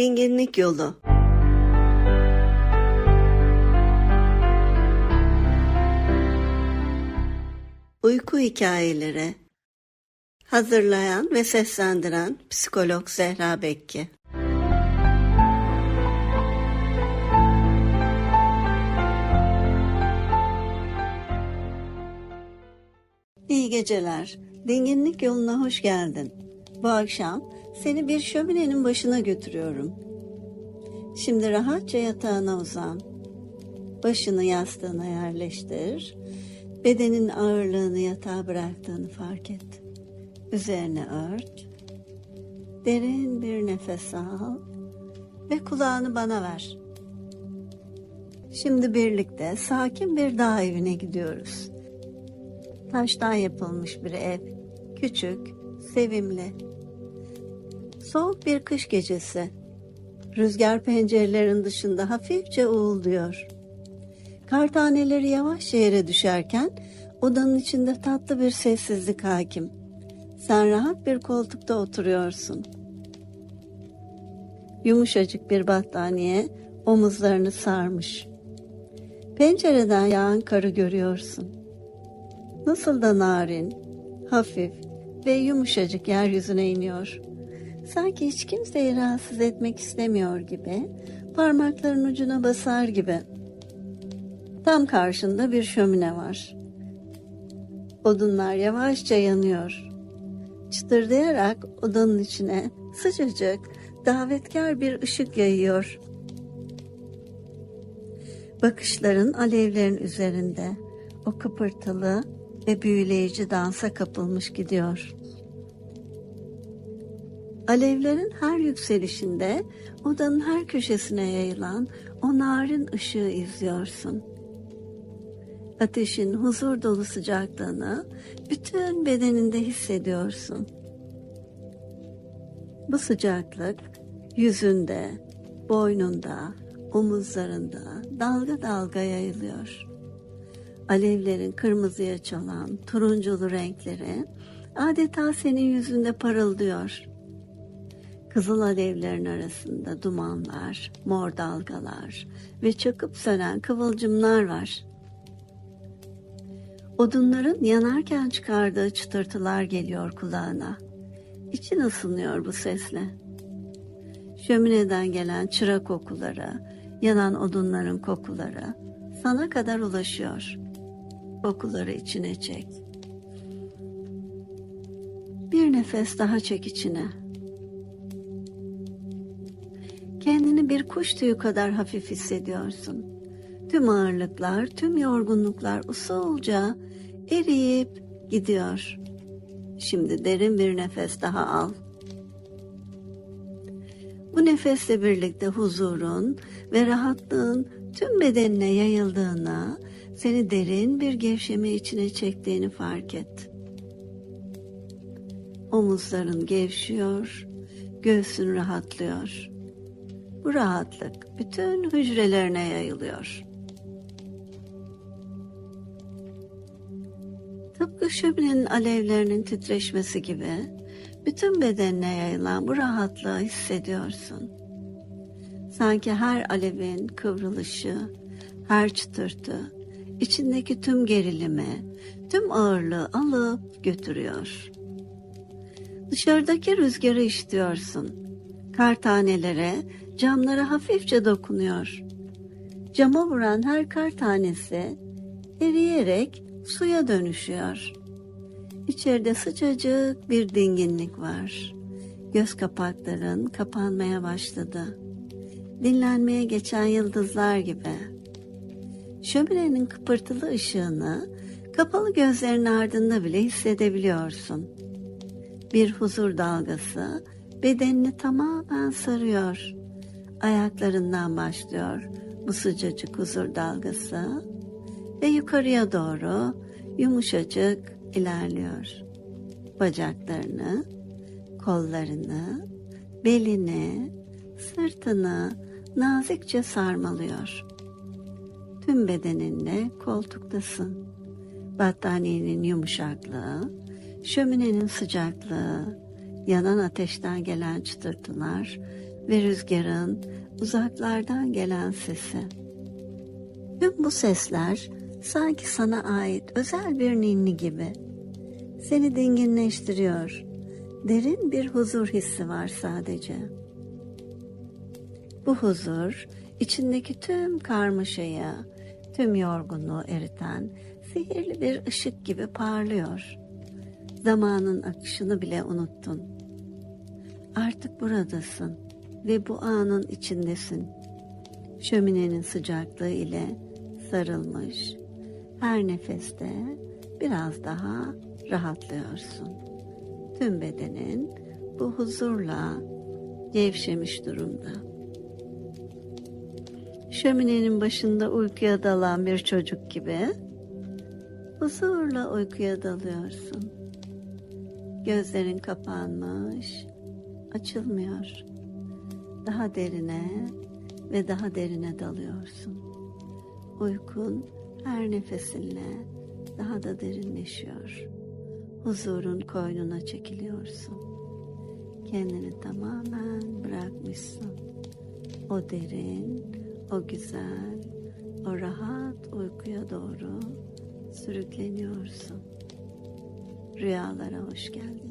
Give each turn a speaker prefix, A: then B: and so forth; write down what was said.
A: Dinginlik Yolu Uyku Hikayeleri Hazırlayan ve seslendiren Psikolog Zehra Bekki İyi geceler. Dinginlik yoluna hoş geldin. Bu akşam seni bir şöminenin başına götürüyorum. Şimdi rahatça yatağına uzan. Başını yastığına yerleştir. Bedenin ağırlığını yatağa bıraktığını fark et. Üzerine ört. Derin bir nefes al ve kulağını bana ver. Şimdi birlikte sakin bir dağ evine gidiyoruz. Taştan yapılmış bir ev. Küçük, sevimli. Soğuk bir kış gecesi. Rüzgar pencerelerin dışında hafifçe uğulduyor. Kar taneleri yavaşça yere düşerken odanın içinde tatlı bir sessizlik hakim. Sen rahat bir koltukta oturuyorsun. Yumuşacık bir battaniye omuzlarını sarmış. Pencereden yağan karı görüyorsun. Nasıl da narin, hafif ve yumuşacık yeryüzüne iniyor. Sanki hiç kimseyi rahatsız etmek istemiyor gibi, parmakların ucuna basar gibi. Tam karşında bir şömine var. Odunlar yavaşça yanıyor. Çıtırdayarak odanın içine sıcacık, davetkar bir ışık yayıyor. Bakışların alevlerin üzerinde o kıpırtılı ve büyüleyici dansa kapılmış gidiyor. Alevlerin her yükselişinde odanın her köşesine yayılan o narin ışığı izliyorsun. Ateşin huzur dolu sıcaklığını bütün bedeninde hissediyorsun. Bu sıcaklık yüzünde, boynunda, omuzlarında dalga dalga yayılıyor. Alevlerin kırmızıya çalan turunculu renkleri adeta senin yüzünde parıldıyor. Kızıl alevlerin arasında dumanlar, mor dalgalar ve çakıp sönen kıvılcımlar var. Odunların yanarken çıkardığı çıtırtılar geliyor kulağına. İçin ısınıyor bu sesle. Şömineden gelen çıra kokuları, yanan odunların kokuları sana kadar ulaşıyor. Kokuları içine çek. Bir nefes daha çek içine. Bir kuş tüyü kadar hafif hissediyorsun. Tüm ağırlıklar, tüm yorgunluklar usulca eriyip gidiyor. Şimdi derin bir nefes daha al. Bu nefesle birlikte huzurun ve rahatlığın tüm bedenine yayıldığına, seni derin bir gevşeme içine çektiğini fark et. Omuzların gevşiyor, göğsün rahatlıyor. Bu rahatlık bütün hücrelerine yayılıyor. Tıpkı şöminenin alevlerinin titreşmesi gibi bütün bedenine yayılan bu rahatlığı hissediyorsun. Sanki her alevin kıvrılışı, her çıtırtı, içindeki tüm gerilimi, tüm ağırlığı alıp götürüyor. Dışarıdaki rüzgarı işitiyorsun. Kar tanelere, camlara hafifçe dokunuyor. Cama vuran her kar tanesi eriyerek suya dönüşüyor. İçeride sıcacık bir dinginlik var. Göz kapakların kapanmaya başladı. Dinlenmeye geçen yıldızlar gibi. Şöminenin kıpırtılı ışığını kapalı gözlerin ardında bile hissedebiliyorsun. Bir huzur dalgası bedenini tamamen sarıyor. Ayaklarından başlıyor bu sıcacık huzur dalgası ve yukarıya doğru yumuşacık ilerliyor. Bacaklarını, kollarını, belini, sırtını nazikçe sarmalıyor. Tüm bedeninle koltuktasın. Battaniyenin yumuşaklığı, şöminenin sıcaklığı, yanan ateşten gelen çıtırtılar ve rüzgarın uzaklardan gelen sesi. Tüm bu sesler sanki sana ait özel bir ninni gibi. Seni dinginleştiriyor. Derin bir huzur hissi var sadece. Bu huzur içindeki tüm karmaşayı, tüm yorgunluğu eriten sihirli bir ışık gibi parlıyor. Zamanın akışını bile unuttun. Artık buradasın ve bu anın içindesin. Şöminenin sıcaklığı ile sarılmış. Her nefeste biraz daha rahatlıyorsun. Tüm bedenin bu huzurla gevşemiş durumda. Şöminenin başında uykuya dalan bir çocuk gibi huzurla uykuya dalıyorsun. Gözlerin kapanmış, açılmıyor. Daha derine ve daha derine dalıyorsun. Uykun her nefesinle daha da derinleşiyor. Huzurun koynuna çekiliyorsun. Kendini tamamen bırakmışsın. O derin, o güzel, o rahat uykuya doğru sürükleniyorsun. Rüyalara hoş geldin.